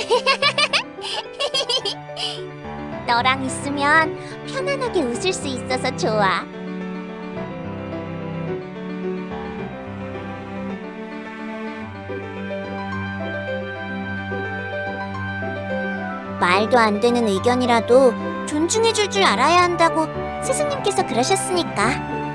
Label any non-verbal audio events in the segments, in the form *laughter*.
*laughs* 너랑 있으면 편안하게 웃을 수 있어서 좋아. 말도 안 되는 의견이라도 존중해 줄 줄 알아야 한다고 스승님께서 그러셨으니까.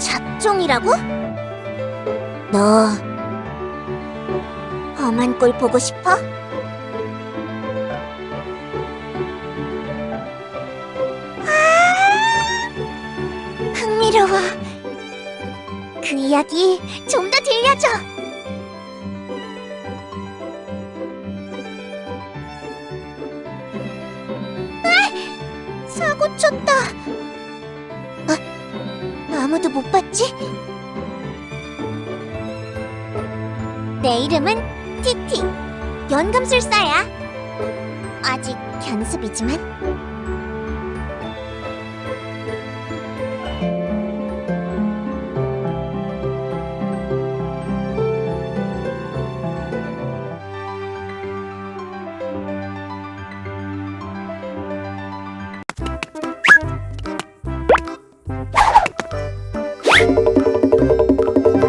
잡종이라고? 너 험한 꼴 보고 싶어? 아! 흥미로워. 그 이야기 좀 더 들려줘. 아! 사고 쳤다. 아, 아무도 못 봤지? 내 이름은 티티. 연금술사야. 아직 연습이지만.